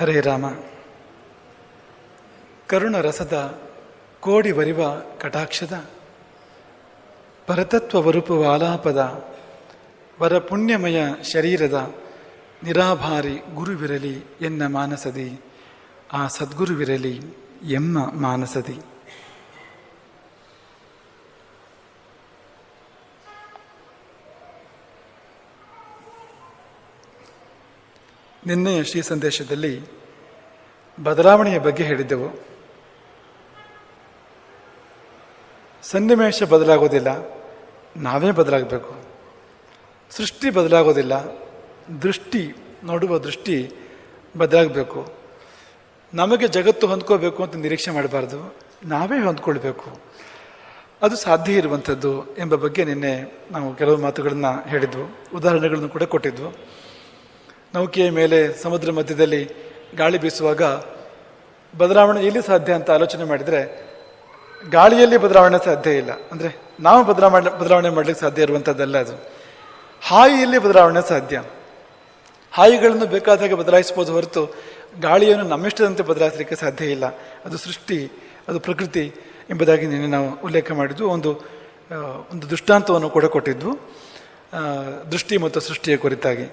ಹರೇ ರಾಮ. ಕರುಣರಸದ ಕೋಡಿ ವರಿವ ಕಟಾಕ್ಷದ. ಪರತತ್ವ ವರುಪುವ ಆಲಾಪದ. ವರ ಪುಣ್ಯಮಯ ಶರೀರದ ನಿರಾಭಾರಿ ಗುರುವಿರಲಿ ಎನ್ನ ಮಾನಸದಿ. ಆ ಸದ್ಗುರುವಿರಲಿ ಎಮ್ಮ ಮಾನಸದಿ. ನಿನ್ನೆಯ ಶ್ರೀ ಸಂದೇಶದಲ್ಲಿ ಬದಲಾವಣೆಯ ಬಗ್ಗೆ ಹೇಳಿದ್ದೆವು. ಸನ್ನಿವೇಶ ಬದಲಾಗೋದಿಲ್ಲ, ನಾವೇ ಬದಲಾಗಬೇಕು. ಸೃಷ್ಟಿ ಬದಲಾಗೋದಿಲ್ಲ, ದೃಷ್ಟಿ ನೋಡುವ ದೃಷ್ಟಿ ಬದಲಾಗಬೇಕು. ನಮಗೆ ಜಗತ್ತು ಹೊಂದ್ಕೋಬೇಕು ಅಂತ ನಿರೀಕ್ಷೆ ಮಾಡಬಾರ್ದು, ನಾವೇ ಹೊಂದ್ಕೊಳ್ಬೇಕು. ಅದು ಸಾಧ್ಯ ಇರುವಂಥದ್ದು ಎಂಬ ಬಗ್ಗೆ ನಿನ್ನೆ ನಾವು ಕೆಲವು ಮಾತುಗಳನ್ನು ಹೇಳಿದ್ವು, ಉದಾಹರಣೆಗಳನ್ನು ಕೂಡ ಕೊಟ್ಟಿದ್ವು. ನೌಕೆಯ ಮೇಲೆ ಸಮುದ್ರ ಮಧ್ಯದಲ್ಲಿ ಗಾಳಿ ಬೀಸುವಾಗ ಬದಲಾವಣೆ ಎಲ್ಲಿ ಸಾಧ್ಯ ಅಂತ ಆಲೋಚನೆ ಮಾಡಿದರೆ ಗಾಳಿಯಲ್ಲಿ ಬದಲಾವಣೆ ಸಾಧ್ಯ ಇಲ್ಲ. ಅಂದರೆ ನಾವು ಬದಲಾವಣೆ ಬದಲಾವಣೆ ಮಾಡಲಿಕ್ಕೆ ಸಾಧ್ಯ ಇರುವಂಥದ್ದಲ್ಲ ಅದು. ಹಾಯಿಯಲ್ಲಿ ಬದಲಾವಣೆ ಸಾಧ್ಯ. ಹಾಯಿಗಳನ್ನು ಬೇಕಾದಾಗ ಬದಲಾಯಿಸ್ಬೋದು ಹೊರತು ಗಾಳಿಯನ್ನು ನಮ್ಮಿಷ್ಟದಂತೆ ಬದಲಾಯಿಸಲಿಕ್ಕೆ ಸಾಧ್ಯ ಇಲ್ಲ. ಅದು ಸೃಷ್ಟಿ, ಅದು ಪ್ರಕೃತಿ ಎಂಬುದಾಗಿ ನಿನ್ನೆ ನಾವು ಉಲ್ಲೇಖ ಮಾಡಿದ್ವು ಒಂದು ಒಂದು ದೃಷ್ಟಾಂತವನ್ನು ಕೂಡ ಕೊಟ್ಟಿದ್ವು ದೃಷ್ಟಿ ಮತ್ತು ಸೃಷ್ಟಿಯ ಕುರಿತಾಗಿ.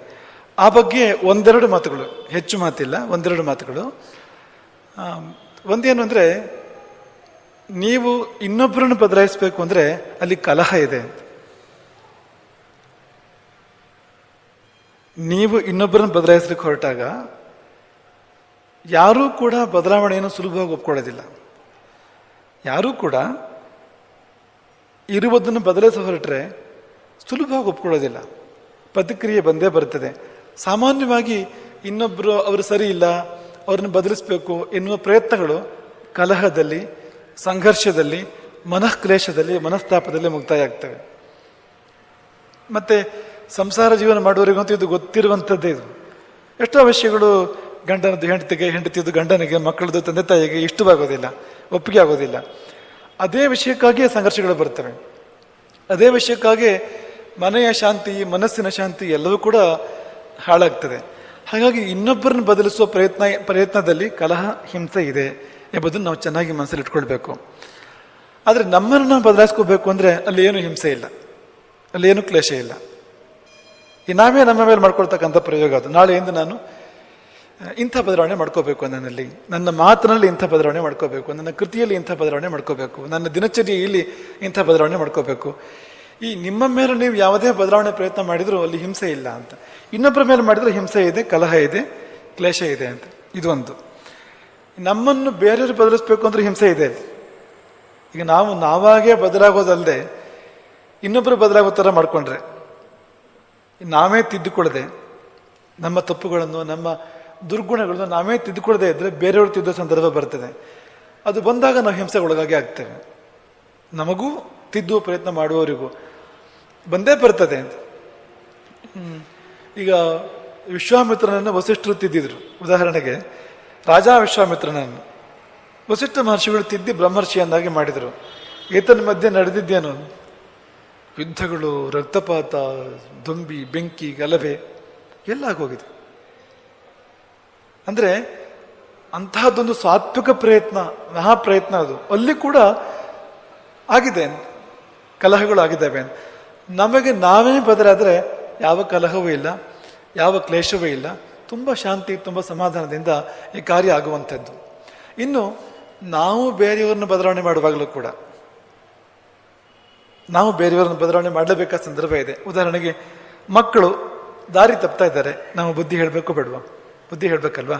ಆ ಬಗ್ಗೆ ಒಂದೆರಡು ಮಾತುಗಳು, ಹೆಚ್ಚು ಮಾತಿಲ್ಲ, ಒಂದೆರಡು ಮಾತುಗಳು. ಒಂದೇನು ಅಂದರೆ, ನೀವು ಇನ್ನೊಬ್ಬರನ್ನು ಬದಲಾಯಿಸಬೇಕು ಅಂದರೆ ಅಲ್ಲಿ ಕಲಹ ಇದೆ ನೀವು ಇನ್ನೊಬ್ಬರನ್ನು ಬದಲಾಯಿಸ್ಲಿಕ್ಕೆ ಹೊರಟಾಗ, ಯಾರೂ ಕೂಡ ಬದಲಾವಣೆಯನ್ನು ಸುಲಭವಾಗಿ ಒಪ್ಕೊಳ್ಳೋದಿಲ್ಲ. ಯಾರೂ ಕೂಡ ಇರುವುದನ್ನು ಬದಲಾಯಿಸ ಹೊರಟ್ರೆ ಸುಲಭವಾಗಿ ಒಪ್ಕೊಳ್ಳೋದಿಲ್ಲ. ಪ್ರತಿಕ್ರಿಯೆ ಬಂದೇ ಬರ್ತದೆ ಸಾಮಾನ್ಯವಾಗಿ ಇನ್ನೊಬ್ಬರು ಅವರು ಸರಿ ಇಲ್ಲ, ಅವ್ರನ್ನ ಬದಲಿಸಬೇಕು ಎನ್ನುವ ಪ್ರಯತ್ನಗಳು ಕಲಹದಲ್ಲಿ, ಸಂಘರ್ಷದಲ್ಲಿ, ಮನಃಕ್ಲೇಶದಲ್ಲಿ, ಮನಸ್ತಾಪದಲ್ಲಿ ಮುಕ್ತಾಯ ಆಗ್ತವೆ ಮತ್ತೆ ಸಂಸಾರ ಜೀವನ ಮಾಡುವವರಿಗಂತೂ ಇದು ಗೊತ್ತಿರುವಂಥದ್ದೇ ಇದು. ಎಷ್ಟೋ ವಿಷಯಗಳು ಗಂಡನದ್ದು ಹೆಂಡತಿಗೆ ಹೆಂಡತಿದ್ದು ಗಂಡನಿಗೆ, ಮಕ್ಕಳದ್ದು ತಂದೆ ತಾಯಿಗೆ ಇಷ್ಟವಾಗೋದಿಲ್ಲ, ಒಪ್ಪಿಗೆ ಆಗೋದಿಲ್ಲ. ಅದೇ ವಿಷಯಕ್ಕಾಗಿಯೇ ಸಂಘರ್ಷಗಳು ಬರ್ತವೆ. ಅದೇ ವಿಷಯಕ್ಕಾಗಿ ಮನೆಯ ಶಾಂತಿ, ಮನಸ್ಸಿನ ಶಾಂತಿ ಎಲ್ಲವೂ ಕೂಡ ಹಾಳಾಗ್ತದೆ. ಹಾಗಾಗಿ ಇನ್ನೊಬ್ಬರನ್ನು ಬದಲಿಸುವ ಪ್ರಯತ್ನ, ಪ್ರಯತ್ನದಲ್ಲಿ ಕಲಹ, ಹಿಂಸೆ ಇದೆ ಎಂಬುದನ್ನು ನಾವು ಚೆನ್ನಾಗಿ ಮನಸ್ಸಲ್ಲಿ ಇಟ್ಕೊಳ್ಬೇಕು ಆದರೆ ನಮ್ಮನ್ನು ನಾವು ಬದಲಾಯಿಸ್ಕೋಬೇಕು ಅಂದರೆ ಅಲ್ಲಿ ಏನು ಹಿಂಸೆ ಇಲ್ಲ. ಅಲ್ಲಿ ಏನು ಕ್ಲೇಶ ಇಲ್ಲ. ಈ ನಾವೇ ನಮ್ಮ ಮೇಲೆ ಮಾಡ್ಕೊಳ್ತಕ್ಕಂಥ ಪ್ರಯೋಗ ಅದು. ನಾಳೆಯಿಂದ ನಾನು ಇಂಥ ಬದಲಾವಣೆ ಮಾಡ್ಕೋಬೇಕು ನನ್ನಲ್ಲಿ. ನನ್ನ ಮಾತಿನಲ್ಲಿ ಇಂಥ ಬದಲಾವಣೆ ಮಾಡ್ಕೋಬೇಕು. ನನ್ನ ಕೃತಿಯಲ್ಲಿ ಇಂಥ ಬದಲಾವಣೆ ಮಾಡ್ಕೋಬೇಕು. ನನ್ನ ದಿನಚರಿಯಲ್ಲಿ ಇಂಥ ಬದಲಾವಣೆ ಮಾಡ್ಕೋಬೇಕು. ಈ ನಿಮ್ಮ ಮೇಲೆ ನೀವು ಯಾವುದೇ ಬದಲಾವಣೆ ಪ್ರಯತ್ನ ಮಾಡಿದರೂ ಅಲ್ಲಿ ಹಿಂಸೆ ಇಲ್ಲ ಅಂತ. ಇನ್ನೊಬ್ಬರ ಮೇಲೆ ಮಾಡಿದ್ರೆ ಹಿಂಸೆ ಇದೆ, ಕಲಹ ಇದೆ, ಕ್ಲೇಶ ಇದೆ ಅಂತ. ಇದೊಂದು. ನಮ್ಮನ್ನು ಬೇರೆಯವರು ಬದಲಿಸ್ಬೇಕು ಅಂದ್ರೆ ಹಿಂಸೆ ಇದೆ ಈಗ ನಾವು ನಾವಾಗೇ ಬದಲಾಗೋದಲ್ಲದೆ ಇನ್ನೊಬ್ಬರು ಬದಲಾಗೋ ಥರ ಮಾಡ್ಕೊಂಡ್ರೆ, ನಾವೇ ತಿದ್ದುಕೊಳ್ಳದೆ ನಮ್ಮ ತಪ್ಪುಗಳನ್ನು, ನಮ್ಮ ದುರ್ಗುಣಗಳನ್ನು ನಾವೇ ತಿದ್ದುಕೊಳ್ಳದೆ ಇದ್ದರೆ ಬೇರೆಯವರು ತಿದ್ದೋ ಸಂದರ್ಭ ಬರ್ತದೆ. ಅದು ಬಂದಾಗ ನಾವು ಹಿಂಸೆಗೊಳಗಾಗಿ ಆಗ್ತೇವೆ. ನಮಗೂ ತಿದ್ದುವ ಪ್ರಯತ್ನ ಮಾಡುವವರಿಗೂ. ಬಂದೇ ಬರ್ತದೆ ಅಂತ. ಈಗ ವಿಶ್ವಾಮಿತ್ರನನ್ನು ವಸಿಷ್ಠರು ತಿದ್ದಿದ್ರು. ಉದಾಹರಣೆಗೆ, ರಾಜಾ ವಿಶ್ವಾಮಿತ್ರನನ್ನು. ವಸಿಷ್ಠ ಮಹರ್ಷಿಗಳು ತಿದ್ದಿ ಬ್ರಹ್ಮರ್ಷಿಯನ್ನಾಗಿ ಮಾಡಿದರು. ಈತನ ಮಧ್ಯೆ ನಡೆದಿದ್ದೇನು? ಯುದ್ಧಗಳು, ರಕ್ತಪಾತ, ದೊಂಬಿ, ಬೆಂಕಿ, ಗಲಭೆ, ಎಲ್ಲ ಆಗೋಗಿದೆ. ಅಂದರೆ, ಅಂತಹದ್ದೊಂದು ಸಾತ್ವಿಕ ಪ್ರಯತ್ನ ಮಹಾ ಪ್ರಯತ್ನ ಅದು. ಅಲ್ಲಿ ಕೂಡ ಆಗಿದೆ. ಕಲಹಗಳು ಆಗಿದ್ದಾವೆ ನಮಗೆ ನಾವೇ ಬದಲಾದರೆ ಯಾವ ಕಲಹವೂ ಇಲ್ಲ, ಯಾವ ಕ್ಲೇಶವೂ ಇಲ್ಲ. ತುಂಬ ಶಾಂತಿ, ತುಂಬ ಸಮಾಧಾನದಿಂದ ಈ ಕಾರ್ಯ ಆಗುವಂಥದ್ದು. ಇನ್ನು ನಾವು ಬೇರೆಯವ್ರನ್ನ ಬದಲಾವಣೆ ಮಾಡುವಾಗಲೂ ಕೂಡ, ನಾವು ಬೇರೆಯವರನ್ನು ಬದಲಾವಣೆ ಮಾಡಲೇಬೇಕಾದ ಸಂದರ್ಭ ಇದೆ. ಉದಾಹರಣೆಗೆ, ಮಕ್ಕಳು ದಾರಿ ತಪ್ತಾ ಇದ್ದಾರೆ. ನಾವು ಬುದ್ಧಿ ಹೇಳಬೇಕು ಬೇಡವಾ? ಬುದ್ಧಿ ಹೇಳಬೇಕಲ್ವಾ?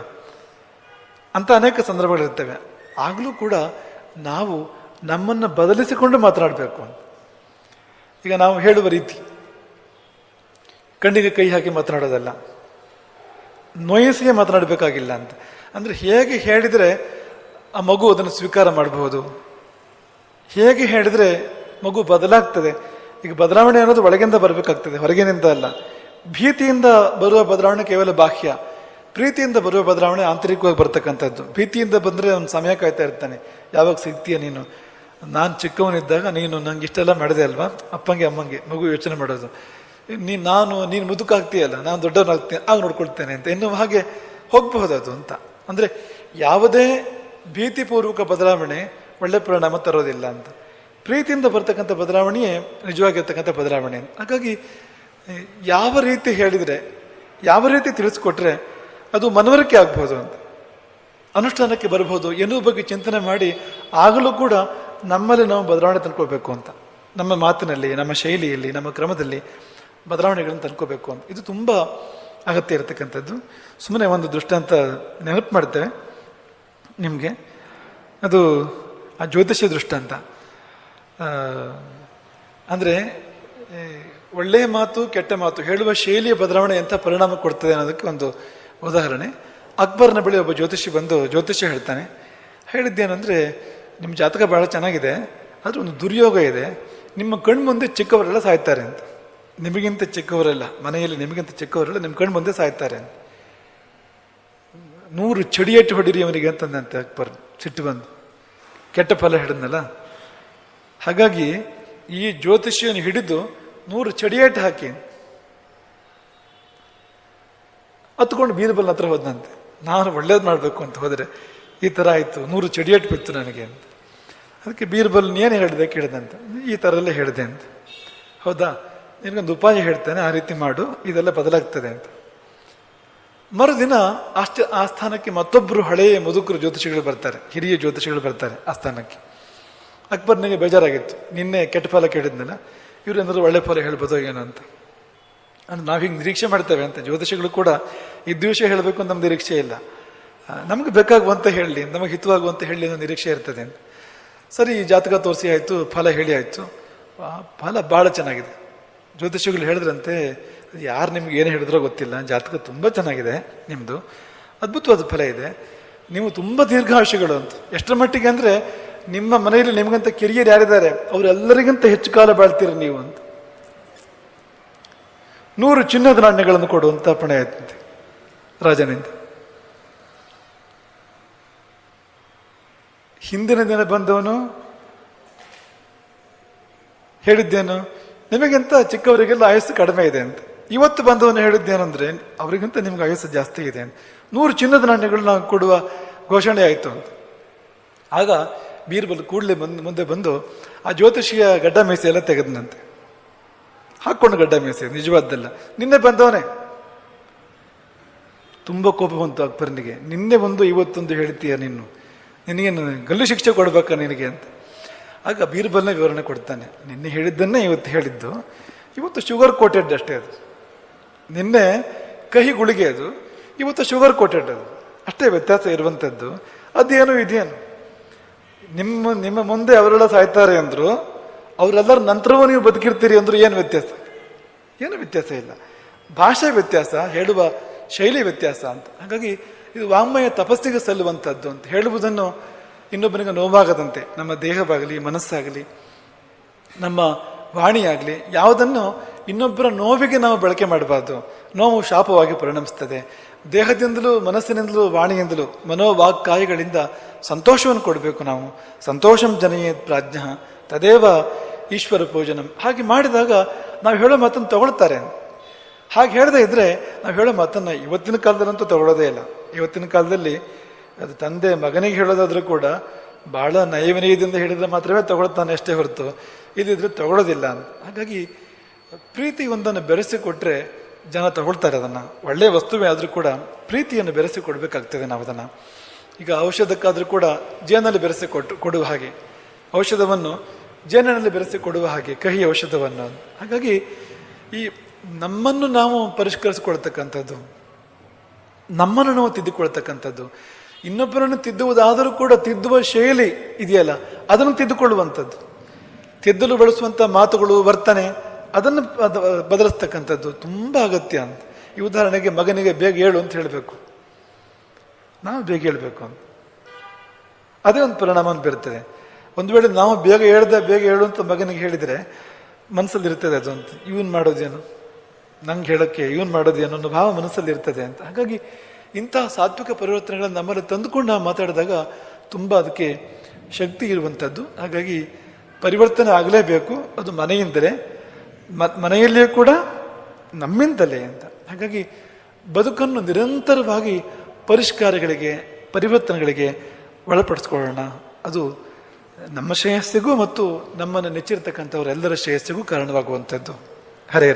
ಅಂತ ಅನೇಕ ಸಂದರ್ಭಗಳಿರ್ತವೆ ಆಗಲೂ ಕೂಡ ನಾವು ನಮ್ಮನ್ನು ಬದಲಿಸಿಕೊಂಡು ಮಾತನಾಡಬೇಕು ಈಗ ನಾವು ಹೇಳುವ ರೀತಿ, ಕಣ್ಣಿಗೆ ಕೈ ಹಾಕಿ ಮಾತನಾಡೋದಲ್ಲ. ನೋಯಿಸಿಯೇ ಮಾತನಾಡಬೇಕಾಗಿಲ್ಲ ಅಂತ. ಅಂದ್ರೆ ಹೇಗೆ ಹೇಳಿದರೆ ಆ ಮಗು ಅದನ್ನು ಸ್ವೀಕಾರ ಮಾಡಬಹುದು? ಹೇಗೆ ಹೇಳಿದ್ರೆ ಮಗು ಬದಲಾಗ್ತದೆ? ಈಗ ಬದಲಾವಣೆ ಅನ್ನೋದು ಒಳಗಿಂದ ಬರಬೇಕಾಗ್ತದೆ, ಹೊರಗಿನಿಂದ ಅಲ್ಲ. ಭೀತಿಯಿಂದ ಬರುವ ಬದಲಾವಣೆ ಕೇವಲ ಬಾಹ್ಯ. ಪ್ರೀತಿಯಿಂದ ಬರುವ ಬದಲಾವಣೆ ಆಂತರಿಕವಾಗಿ ಬರ್ತಕ್ಕಂಥದ್ದು. ಭೀತಿಯಿಂದ ಬಂದರೆ ಅವನು ಸಮಯ ಕಾಯ್ತಾ ಇರ್ತಾನೆ, ಯಾವಾಗ ಸಿಗ್ತೀಯ ನೀನು? ನಾನು ಚಿಕ್ಕವನಿದ್ದಾಗ ನೀನು ನಂಗೆ ಇಷ್ಟೆಲ್ಲ ಮಾಡಿದೆ ಅಲ್ವಾ? ಅಪ್ಪಂಗೆ, ಅಮ್ಮಂಗೆ, ಮಗು ಯೋಚನೆ ಮಾಡೋದು. ನೀನು ನಾನು, ನೀನು ಮುದುಕಾಗ್ತೀಯಲ್ಲ, ನಾನು ದೊಡ್ಡವನಾಗ್ತೀನಿ, ಆಗ ನೋಡ್ಕೊಳ್ತೇನೆ ಅಂತ. ಇನ್ನು ಹಾಗೆ ಹೋಗಬಹುದದು ಅಂತ. ಅಂದರೆ ಯಾವುದೇ ಭೀತಿಪೂರ್ವಕ ಬದಲಾವಣೆ ಒಳ್ಳೆ ಪರಿಣಾಮ ತರೋದಿಲ್ಲ ಅಂತ. ಪ್ರೀತಿಯಿಂದ ಬರ್ತಕ್ಕಂಥ ಬದಲಾವಣೆಯೇ ನಿಜವಾಗಿರ್ತಕ್ಕಂಥ ಬದಲಾವಣೆ. ಹಾಗಾಗಿ ಯಾವ ರೀತಿ ಹೇಳಿದರೆ, ಯಾವ ರೀತಿ ತಿಳಿಸ್ಕೊಟ್ರೆ ಅದು ಮನವರಿಕೆ ಆಗ್ಬೋದು ಅಂತ. ಅನುಷ್ಠಾನಕ್ಕೆ ಬರ್ಬೋದು ಎನ್ನುವ ಬಗ್ಗೆ ಚಿಂತನೆ ಮಾಡಿ, ಆಗಲೂ ಕೂಡ ನಮ್ಮಲ್ಲಿ ನಾವು ಬದಲಾವಣೆ ತಂದ್ಕೋಬೇಕು ಅಂತ. ನಮ್ಮ ಮಾತಿನಲ್ಲಿ, ನಮ್ಮ ಶೈಲಿಯಲ್ಲಿ, ನಮ್ಮ ಕ್ರಮದಲ್ಲಿ ಬದಲಾವಣೆಗಳನ್ನು ತಂದ್ಕೋಬೇಕು ಅಂತ. ಇದು ತುಂಬ ಅಗತ್ಯ ಇರತಕ್ಕಂಥದ್ದು. ಸುಮ್ಮನೆ ಒಂದು ದೃಷ್ಟಾಂತ ನೆನಪು ಮಾಡ್ತೇವೆ ನಿಮಗೆ. ಅದು ಆ ಜ್ಯೋತಿಷ್ಯ ದೃಷ್ಟಾಂತ. ಅಂದರೆ ಒಳ್ಳೆಯ ಮಾತು, ಕೆಟ್ಟ ಮಾತು, ಹೇಳುವ ಶೈಲಿಯ ಬದಲಾವಣೆ ಎಂಥ ಪರಿಣಾಮ ಕೊಡ್ತದೆ ಅನ್ನೋದಕ್ಕೆ ಒಂದು ಉದಾಹರಣೆ. ಅಕ್ಬರ್ನ ಬಳಿ ಒಬ್ಬ ಜ್ಯೋತಿಷಿ ಬಂದು ಜ್ಯೋತಿಷ್ಯ ಹೇಳ್ತಾನೆ. ಹೇಳಿದ್ದೇನೆಂದರೆ ನಿಮ್ಮ ಜಾತಕ ಬಹಳ ಚೆನ್ನಾಗಿದೆ, ಆದರೆ ಒಂದು ದುರ್ಯೋಗ ಇದೆ. ನಿಮ್ಮ ಕಣ್ಣು ಮುಂದೆ ಚಿಕ್ಕವರೆಲ್ಲ ಸಾಯ್ತಾರೆ ಅಂತ. ನಿಮಗಿಂತ ಚಿಕ್ಕವರೆಲ್ಲ, ಮನೆಯಲ್ಲಿ ನಿಮಗಿಂತ ಚಿಕ್ಕವರೆಲ್ಲ ನಿಮ್ಮ ಕಣ್ಣು ಮುಂದೆ ಸಾಯ್ತಾರೆ ಅಂತ. ನೂರು ಚಡಿಯಟ್ಟು ಹೊಡಿರಿ ಅವನಿಗೆ ಅಂತಂದಂತೆ ಅಕ್ಬರ್ ಸಿಟ್ಟು ಬಂದು. ಕೆಟ್ಟ ಫಲ ಹಿಡಿದ್ನಲ್ಲ? ಹಾಗಾಗಿ ಈ ಜ್ಯೋತಿಷಿಯನ್ನು ಹಿಡಿದು ನೂರು ಚಡಿಯಟ್ಟು ಹಾಕಿ. ಹತ್ಕೊಂಡು ಬೀರ್ಬಲ್ ಹತ್ರ ಹೋದಂತೆ ನಾನು ಒಳ್ಳೇದು ಮಾಡಬೇಕು ಅಂತ ಹೋದರೆ ಈ ಥರ ಆಯಿತು, ನೂರು ಚಡಿಯಟ್ಟು ಬಿತ್ತು ನನಗೆ ಅಂತ. ಅದಕ್ಕೆ ಬೀರ್ಬಲ್ ಏನು ಹೇಳಿದೆ ಕೇಳಿದಂತೆ. ಈ ಥರ ಎಲ್ಲ ಹೇಳಿದೆ ಅಂತ. ಹೌದಾ? ನಿನಗೊಂದು ಉಪಾಯ ಹೇಳ್ತೇನೆ, ಆ ರೀತಿ ಮಾಡು, ಇದೆಲ್ಲ ಬದಲಾಗ್ತದೆ ಅಂತ. ಮರುದಿನ ಅಷ್ಟ ಆ ಸ್ಥಾನಕ್ಕೆ ಮತ್ತೊಬ್ಬರು ಹಳೆಯ ಮುದುಕರು ಜ್ಯೋತಿಷಿಗಳು ಬರ್ತಾರೆ, ಹಿರಿಯ ಜ್ಯೋತಿಷಿಗಳು ಬರ್ತಾರೆ ಆ ಸ್ಥಾನಕ್ಕೆ. ಅಕ್ಬರ್ನಿಗೆ ಬೇಜಾರಾಗಿತ್ತು. ನಿನ್ನೆ ಕೆಟ್ಟ ಫಲ ಕೇಳಿದ್ನಲ್ಲ ಇವ್ರು ಏನಾದರೂ ಒಳ್ಳೆ ಫಲ ಹೇಳ್ಬೋದೋ ಏನೋ ಅಂತ. ಅಂದ್ರೆ ನಾವು ಹಿಂಗೆ ನಿರೀಕ್ಷೆ ಮಾಡ್ತೇವೆ ಅಂತ. ಜ್ಯೋತಿಷಿಗಳು ಕೂಡ ಈ ದಿವಸ ಹೇಳಬೇಕು ಅಂತ ನಮ್ಮ ನಿರೀಕ್ಷೆ ಇಲ್ಲ. ನಮ್ಗೆ ಬೇಕಾಗುವಂತ ಹೇಳಲಿ, ನಮಗೆ ಹಿತವಾಗುವಂತ ಹೇಳಲಿ ಅನ್ನೋ ನಿರೀಕ್ಷೆ ಇರ್ತದೆ. ಸರಿ, ಈ ಜಾತಕ ತೋರಿಸಿ ಆಯಿತು, ಫಲ ಹೇಳಿ ಆಯಿತು. ಫಲ ಭಾಳ ಚೆನ್ನಾಗಿದೆ. ಜ್ಯೋತಿಷಿಗಳು ಹೇಳಿದ್ರಂತೆ ಯಾರು ನಿಮ್ಗೆ ಏನು ಹೇಳಿದ್ರೋ ಗೊತ್ತಿಲ್ಲ, ಜಾತಕ ತುಂಬ ಚೆನ್ನಾಗಿದೆ ನಿಮ್ಮದು ಅದ್ಭುತವಾದ ಫಲ ಇದೆ. ನೀವು ತುಂಬ ದೀರ್ಘಾಯುಷಿಗಳು ಅಂತ. ಎಷ್ಟರ ಮಟ್ಟಿಗೆ ಅಂದರೆ, ನಿಮ್ಮ ಮನೆಯಲ್ಲಿ ನಿಮಗಂತ ಕಿರಿಯರು ಯಾರಿದ್ದಾರೆ, ಅವರೆಲ್ಲರಿಗಿಂತ ಹೆಚ್ಚು ಕಾಲ ಬಾಳ್ತೀರಿ ನೀವು ಅಂತ. ನೂರು ಚಿನ್ನದ ನಾಣ್ಯಗಳನ್ನು ಕೊಡುವಂತ ಪಣೆ ಆಯ್ತಂತೆ, ರಾಜನಿಂದ. ಹಿಂದಿನ ದಿನ ಬಂದವನು ಹೇಳಿದ್ದೇನು, ನಿಮಗಿಂತ ಚಿಕ್ಕವರಿಗೆಲ್ಲ ಆಯಸ್ಸು ಕಡಿಮೆ ಇದೆ ಅಂತ. ಇವತ್ತು ಬಂದವನು ಹೇಳಿದ್ದೇನೆಂದ್ರೆ, ಅವರಿಗಿಂತ ನಿಮ್ಗೆ ಆಯಸ್ಸು ಜಾಸ್ತಿ ಇದೆ ಅಂತ. ನೂರು ಚಿನ್ನದ ನಾಣ್ಯಗಳು ನಾವು ಕೊಡುವ ಘೋಷಣೆ ಆಯಿತು ಅಂತ. ಆಗ ಬೀರ್ಬಲ್ ಕೂಡಲೇ ಬಂದು ಮುಂದೆ ಬಂದು ಆ ಜ್ಯೋತಿಷಿಯ ಗಡ್ಡ ಮೀಸೆ ಎಲ್ಲ ತೆಗೆದನಂತೆ. ಹಾಕ್ಕೊಂಡು ಗಡ್ಡ ಮೀಸೆ, ನಿಜವಾದ್ದಲ್ಲ. ನಿನ್ನೆ ಬಂದವನೇ. ತುಂಬ ಕೋಪ ಬಂತು ಅಕ್ಬರ್ನಿಗೆ. ನಿನ್ನೆ ಒಂದು ಇವತ್ತೊಂದು ಹೇಳ್ತೀಯ ನೀನು? ನಿನಗೇನು ಗಲ್ಲು ಶಿಕ್ಷೆ ಕೊಡ್ಬೇಕಾ ನಿನಗೆ ಅಂತ. ಆಗ ಬೀರ್ಬಲ್ನ ವಿವರಣೆ ಕೊಡ್ತಾನೆ. ನಿನ್ನೆ ಹೇಳಿದ್ದನ್ನೇ ಇವತ್ತು ಹೇಳಿದ್ದು. ಇವತ್ತು ಶುಗರ್ ಕೋಟೆಡ್ ಅಷ್ಟೇ ಅದು. ನಿನ್ನೆ ಕಹಿ ಗುಳಿಗೆ ಅದು. ಇವತ್ತು ಶುಗರ್ ಕೋಟೆಡ್ ಅದು. ಅಷ್ಟೇ ವ್ಯತ್ಯಾಸ ಇರುವಂಥದ್ದು ಅದೇನು ಇದೇನು? ನಿಮ್ಮ ನಿಮ್ಮ ಮುಂದೆ ಅವರೆಲ್ಲ ಸಾಯ್ತಾರೆ ಅಂದರು, ಅವರೆಲ್ಲರ ನಂತರವೂ ನೀವು ಬದುಕಿರ್ತೀರಿ ಅಂದರು ಏನು ವ್ಯತ್ಯಾಸ? ಏನು ವ್ಯತ್ಯಾಸ ಇಲ್ಲ. ಭಾಷೆ ವ್ಯತ್ಯಾಸ, ಹೇಳುವ ಶೈಲಿ ವ್ಯತ್ಯಾಸ ಅಂತ. ಹಾಗಾಗಿ ಇದು ವಾಂಗ್ಮಯ ತಪಸ್ಸಿಗೆ ಸಲ್ಲುವಂಥದ್ದು ಅಂತ ಹೇಳುವುದನ್ನು ಇನ್ನೊಬ್ಬನಿಗೆ ನೋವಾಗದಂತೆ, ನಮ್ಮ ದೇಹವಾಗಲಿ, ಮನಸ್ಸಾಗಲಿ, ನಮ್ಮ ವಾಣಿಯಾಗಲಿ, ಯಾವುದನ್ನು ಇನ್ನೊಬ್ಬರ ನೋವಿಗೆ ನಾವು ಬಳಕೆ ಮಾಡಬಾರ್ದು. ನೋವು ಶಾಪವಾಗಿ ಪರಿಣಮಿಸ್ತದೆ. ದೇಹದಿಂದಲೂ, ಮನಸ್ಸಿನಿಂದಲೂ, ವಾಣಿಯಿಂದಲೂ, ಮನೋವಾಕ್ಕಾಯಗಳಿಂದ ಸಂತೋಷವನ್ನು ಕೊಡಬೇಕು ನಾವು. ಸಂತೋಷಂ ಜನಯೇ ಪ್ರಾಜ್ಞ, ತದೇವ ಈಶ್ವರ ಪೂಜನಂ. ಹಾಗೆ ಮಾಡಿದಾಗ ನಾವು ಹೇಳೋ ಮಾತನ್ನು ತಗೊಳ್ತಾರೆ. ಹಾಗೆ ಹೇಳದೇ ಇದ್ರೆ ನಾವು ಹೇಳೋ ಮಾತನ್ನು ಇವತ್ತಿನ ಕಾಲದಲ್ಲಂತೂ ತಗೊಳ್ಳೋದೇ ಇಲ್ಲ. ಇವತ್ತಿನ ಕಾಲದಲ್ಲಿ ಅದು ತಂದೆ ಮಗನಿಗೆ ಹೇಳೋದಾದ್ರೂ ಕೂಡ ಬಹಳ ನಯವಿನಯದಿಂದ ಹೇಳಿದ್ರೆ ಮಾತ್ರವೇ ತಗೊಳ್ತಾನೆ ಅಷ್ಟೇ ಹೊರತು. ಇದಿದ್ರೆ ತಗೊಳ್ಳೋದಿಲ್ಲ ಅಂತ. ಹಾಗಾಗಿ ಪ್ರೀತಿ ಒಂದನ್ನು ಬೆರೆಸಿಕೊಟ್ರೆ ಜನ ತಗೊಳ್ತಾರೆ ಅದನ್ನು. ಒಳ್ಳೆಯ ವಸ್ತುವೇ ಆದರೂ ಕೂಡ ಪ್ರೀತಿಯನ್ನು ಬೆರೆಸಿ ಕೊಡಬೇಕಾಗ್ತದೆ ನಾವು ಅದನ್ನು ಈಗ ಔಷಧಕ್ಕಾದರೂ ಕೂಡ ಜೇನಲ್ಲಿ ಬೆರೆಸಿ ಕೊಟ್ಟು ಕೊಡುವ ಹಾಗೆ. ಔಷಧವನ್ನು ಜೇನಿನಲ್ಲಿ ಬೆರೆಸಿ ಕೊಡುವ ಹಾಗೆ, ಕಹಿ ಔಷಧವನ್ನು. ಹಾಗಾಗಿ ಈ ನಮ್ಮನ್ನು ನಾವು ಪರಿಷ್ಕರಿಸಿಕೊಳ್ತಕ್ಕಂಥದ್ದು ನಮ್ಮನ್ನು ನಾವು ತಿದ್ದುಕೊಳ್ತಕ್ಕಂಥದ್ದು. ಇನ್ನೊಬ್ಬರನ್ನು ತಿದ್ದುವುದಾದರೂ ಕೂಡ ತಿದ್ದುವ ಶೈಲಿ ಇದೆಯಲ್ಲ, ಅದನ್ನು ತಿದ್ದುಕೊಳ್ಳುವಂಥದ್ದು. ತಿದ್ದಲು ಬಳಸುವಂಥ ಮಾತುಗಳು, ವರ್ತನೆ, ಅದನ್ನು ಬದ- ಬದಲಿಸ್ತಕ್ಕಂಥದ್ದು ತುಂಬ ಅಗತ್ಯ ಅಂತ. ಈ ಉದಾಹರಣೆಗೆ ಮಗನಿಗೆ ಬೇಗ ಹೇಳು ಅಂತ ಹೇಳಬೇಕು. ನಾವು ಬೇಗ ಹೇಳಬೇಕು ಅಂತ. ಅದೇ ಒಂದು ಪರಿಣಾಮವನ್ನು ಬೀರ್ತದೆ ಒಂದು ವೇಳೆ ನಾವು ಬೇಗ ಹೇಳ್ದೆ, ಬೇಗ ಹೇಳು ಅಂತ ಮಗನಿಗೆ ಹೇಳಿದರೆ ಮನಸ್ಸಲ್ಲಿ ಇರ್ತದೆ ಅದು ಅಂತ. ಇವನ್ ಮಾಡೋದೇನು? ನಂಗೆ ಹೇಳೋಕ್ಕೆ ಇವನ್ ಮಾಡೋದು ಅನ್ನೋ ಭಾವ ಮನಸ್ಸಲ್ಲಿ ಇರ್ತದೆ ಅಂತ. ಹಾಗಾಗಿ ಇಂತಹ ಸಾತ್ವಿಕ ಪರಿವರ್ತನೆಗಳನ್ನು ನಮ್ಮಲ್ಲಿ ತಂದುಕೊಂಡು ನಾವು ಮಾತಾಡಿದಾಗ ತುಂಬ ಅದಕ್ಕೆ ಶಕ್ತಿ ಇರುವಂಥದ್ದು ಹಾಗಾಗಿ ಪರಿವರ್ತನೆ ಆಗಲೇಬೇಕು. ಅದು ಮನೆಯಿಂದಲೇ, ಮ, ಮನೆಯಲ್ಲಿಯೂ ಕೂಡ ನಮ್ಮಿಂದಲೇ ಅಂತ. ಹಾಗಾಗಿ ಬದುಕನ್ನು ನಿರಂತರವಾಗಿ ಪರಿಷ್ಕಾರಗಳಿಗೆ, ಪರಿವರ್ತನೆಗಳಿಗೆ ಒಳಪಡಿಸ್ಕೊಳ್ಳೋಣ. ಅದು ನಮ್ಮ ಶ್ರೇಯಸ್ಸಿಗೂ ಮತ್ತು ನಮ್ಮನ್ನು ನೆಚ್ಚಿರ್ತಕ್ಕಂಥವರೆಲ್ಲರ ಶ್ರೇಯಸ್ಸಿಗೂ ಕಾರಣವಾಗುವಂಥದ್ದು. ಹರೇ